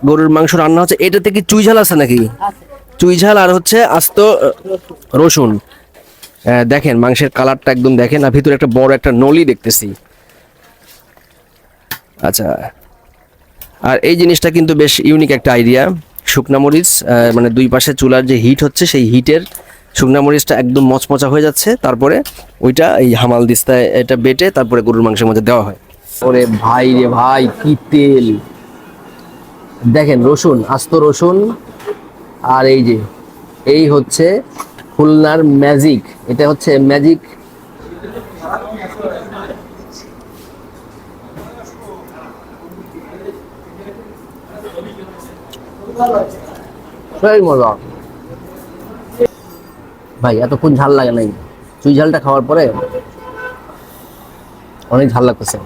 গরুর মাংস রান্না হচ্ছে এটাতে কি চুই ঝাল আছে নাকি? চুই ঝাল আর হচ্ছে আস্ত রসুন। দেখেন মাংসের কালারটা একদম দেখেন আর ভিতরে একটা বড় একটা নলি দেখতেছি। আচ্ছা। আর এই জিনিসটা কিন্তু বেশ ইউনিক একটা আইডিয়া শুকনা মরিচ মানে দুই পাশে চুলার যে হিট হচ্ছে সেই হিটের শুকনা মরিচটা একদম মচমচা হয়ে যাচ্ছে। তারপরে ওইটা এই হামাল দিস্তায় এটা বেটে তারপরে গরুর মাংসের মধ্যে দেওয়া হয়। ওরে ভাই রে ভাই কি তেল! দেখেন, রসুন, আস্ত রসুন আর এই যে, এই হচ্ছে খুলনার ম্যাজিক। এটা হচ্ছে ম্যাজিক মজা। ভাই, এতক্ষণ ঝাল লাগে নাই। চুই ঝালটা খাওয়ার পরে অনেক ঝাল লাগতেছে।